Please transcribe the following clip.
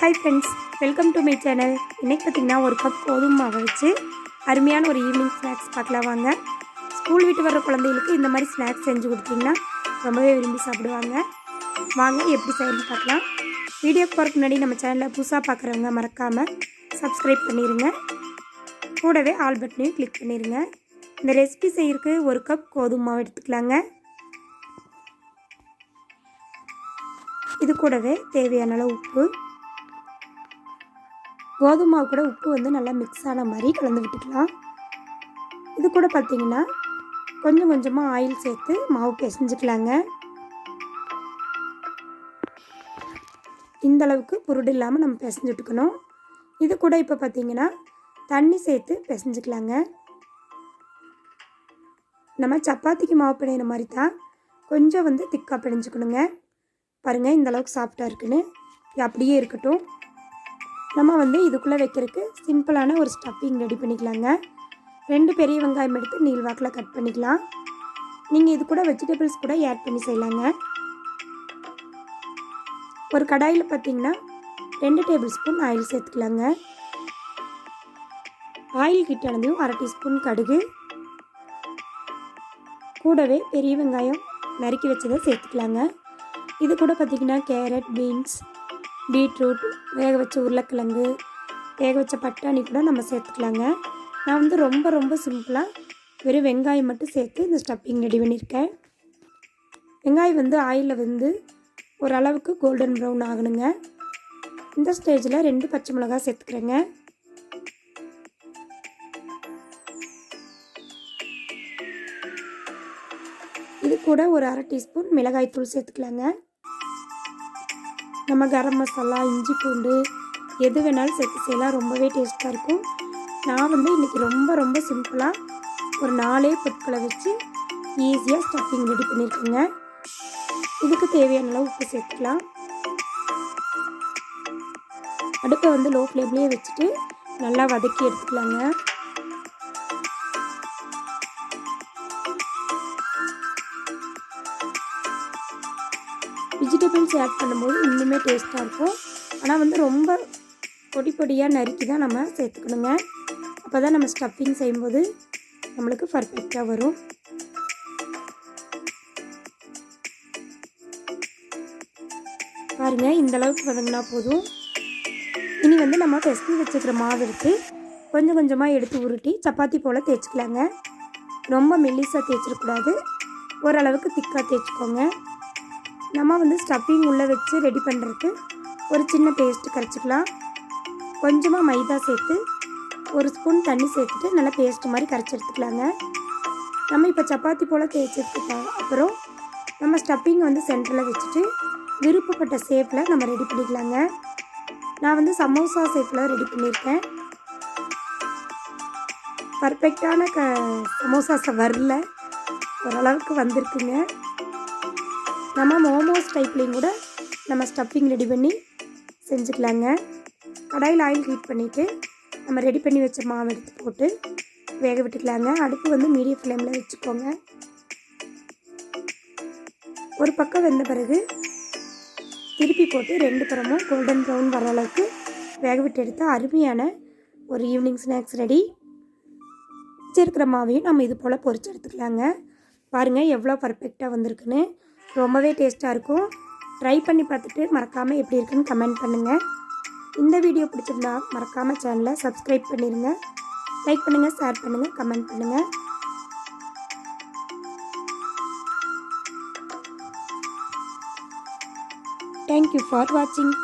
Hi friends welcome to my channel இன்றைக்கி பார்த்தீங்கன்னா ஒரு கப் கோதுமை மாவை வச்சு அருமையான ஒரு ஈவினிங் ஸ்நாக்ஸ் பார்க்கலாம் வாங்க. ஸ்கூல் விட்டு வர்ற குழந்தைகளுக்கு இந்த மாதிரி ஸ்நாக்ஸ் செஞ்சு கொடுத்தீங்கன்னா ரொம்பவே விரும்பி சாப்பிடுவாங்க. வாங்க எப்படி செய்யணும் பார்க்கலாம். வீடியோ போகிறதுக்கு முன்னாடி நம்ம சேனலில் புதுசாக பார்க்குறவங்க மறக்காமல் சப்ஸ்கிரைப் பண்ணிடுங்க கூடவே ஆல் பட்டனையும் கிளிக் பண்ணிடுங்க இந்த ரெசிபி செய்யறதுக்கு ஒரு கப் கோதுமை மாவு எடுத்துக்கலாங்க. இது கூடவே தேவையான அளவு உப்பு கோதுமை கூட உப்பு வந்து நல்லா மிக்ஸ் ஆன மாதிரி கலந்து விட்டுக்கலாம். இது கூட பார்த்தீங்கன்னா கொஞ்சம் கொஞ்சமாக ஆயில் சேர்த்து மாவு பிசைஞ்சுக்கலாங்க. இந்த அளவுக்கு புருடு இல்லாமல் நம்ம பிசைஞ்சு விட்டுக்கணும். இது கூட இப்போ பார்த்தீங்கன்னா தண்ணி சேர்த்து பிசைஞ்சுக்கலாங்க. நம்ம சப்பாத்திக்கு மாவு பிணையிற மாதிரி தான் கொஞ்சம் வந்து திக்காக பிணைஞ்சுக்கணுங்க. பாருங்கள் இந்த அளவுக்கு சாஃப்டாக இருக்குன்னு. அப்படியே இருக்கட்டும். நம்ம வந்து இதுக்குள்ளே வைக்கிறதுக்கு சிம்பிளான ஒரு ஸ்டஃப்பிங் ரெடி பண்ணிக்கலாங்க. ரெண்டு பெரிய வெங்காயம் எடுத்து நீள்வாக்கில் கட் பண்ணிக்கலாம். நீங்கள் இது கூட வெஜிடபிள்ஸ் கூட ஆட் பண்ணி செய்யலாங்க. ஒரு கடாயில் பார்த்தீங்கன்னா ரெண்டு டேபிள் ஸ்பூன் ஆயில் சேர்த்துக்கலாங்க ஆயில் கிட்டானதையும் அரை டீஸ்பூன் கடுகு. கூடவே பெரிய வெங்காயம் நறுக்கி வச்சதை சேர்த்துக்கலாங்க. இது கூட பார்த்திங்கன்னா கேரட் பீன்ஸ் பீட்ரூட் வேக வச்ச உருளைக்கிழங்கு வேக வச்ச பட்டாணி கூட நம்ம சேர்த்துக்கலாங்க. நான் வந்து ரொம்ப ரொம்ப சிம்பிளாக வெறும் வெங்காயம் மட்டும் சேர்த்து இந்த ஸ்டப்பிங் ரெடி பண்ணியிருக்கேன். வெங்காயம் வந்து ஆயிலில் வந்து ஓரளவுக்கு கோல்டன் ப்ரௌன் ஆகணுங்க. இந்த ஸ்டேஜில் ரெண்டு பச்சை மிளகாய் சேர்த்துக்கிறேங்க. இது கூட ஒரு அரை டீஸ்பூன் மிளகாய்த்தூள் சேர்த்துக்கலாங்க. நம்ம கரம் மசாலா இஞ்சி பூண்டு எது வேணாலும் சேர்த்து செய்யலாம். ரொம்பவே டேஸ்ட்டாக இருக்கும். நான் வந்து இன்றைக்கி ரொம்ப ரொம்ப சிம்பிளாக ஒரு நாலே பொருட்களை வச்சு ஈஸியாக ஸ்டஃபிங் ரெடி பண்ணியிருக்கேங்க. இதுக்கு தேவையான அளவு உப்பு சேர்த்துக்கலாம். அடுப்பை வந்து லோ ஃப்ளேம்லேயே வச்சுட்டு நல்லா வதக்கி எடுத்துக்கலாங்க. வெஜிடபிள்ஸ் ஆட் பண்ணும்போது இன்னுமே டேஸ்ட்டாக இருக்கும். ஆனால் வந்து ரொம்ப பொடி பொடியாக நறுக்கி தான் நம்ம சேர்த்துக்கணுங்க. அப்போ தான் நம்ம ஸ்டஃபிங் செய்யும்போது நம்மளுக்கு பர்ஃபெக்டாக வரும். பாருங்கள் இந்த அளவுக்கு வதங்கினா போதும். இனி வந்து நம்ம பெசஞ்சு வச்சுக்கிற மாவு எடுத்து கொஞ்சம் கொஞ்சமாக எடுத்து உருட்டி சப்பாத்தி போல் தேய்ச்சிக்கலாங்க. ரொம்ப மெல்லிஸாக தேய்ச்சிடக்கூடாது. ஓரளவுக்கு திக்காக தேய்ச்சிக்கோங்க. நம்ம வந்து ஸ்டஃபிங் உள்ளே வச்சு ரெடி பண்ணுறதுக்கு ஒரு சின்ன பேஸ்ட்டு கரைச்சிக்கலாம். கொஞ்சமாக மைதா சேர்த்து ஒரு ஸ்பூன் தண்ணி சேர்த்துட்டு நல்லா பேஸ்ட்டு மாதிரி கரைச்சி எடுத்துக்கலாங்க. நம்ம இப்போ சப்பாத்தி போல் தேய்ச்சதுக்கு அப்புறம் நம்ம ஸ்டப்பிங் வந்து சென்டரில் வச்சுட்டு விருப்பப்பட்ட ஷேப்பில் நம்ம ரெடி பண்ணிக்கலாங்க. நான் வந்து சமோசா ஷேப்பில் ரெடி பண்ணியிருக்கேன். பர்ஃபெக்டான க சமோசாஸை வரல ஓரளவுக்கு வந்திருக்குங்க. நம்ம மோமோஸ் டைப்லேயும் கூட நம்ம ஸ்டஃப்பிங் ரெடி பண்ணி செஞ்சுக்கலாங்க. கடாயில் ஆயில் ஹீட் பண்ணிவிட்டு நம்ம ரெடி பண்ணி வச்ச மாவு எடுத்து போட்டு வேக விட்டுக்கலாங்க. அடுப்பு வந்து மீடியம் ஃப்ளேமில் வச்சுக்கோங்க. ஒரு பக்கம் வெந்த பிறகு திருப்பி போட்டு ரெண்டு புறமும் கோல்டன் ப்ரௌன் வர அளவுக்கு வேக விட்டு எடுத்து அருமையான ஒரு ஈவினிங் ஸ்நாக்ஸ் ரெடி வச்சிருக்கிற மாவையும் நம்ம இது போல் பொறிச்சு எடுத்துக்கலாங்க. பாருங்கள் எவ்வளோ பர்ஃபெக்டாக வந்திருக்குன்னு. ரொம்பவே டேஸ்ட்டாக இருக்கும். ட்ரை பண்ணி பார்த்துட்டு மறக்காமல் எப்படி இருக்குன்னு கமெண்ட் பண்ணுங்கள் இந்த வீடியோ பிடிச்சிருந்தா மறக்காமல் சேனலை சப்ஸ்கிரைப் பண்ணிடுங்க லைக் பண்ணுங்கள் ஷேர் பண்ணுங்கள் கமெண்ட் பண்ணுங்கள் தேங்க்யூ ஃபார் வாட்சிங்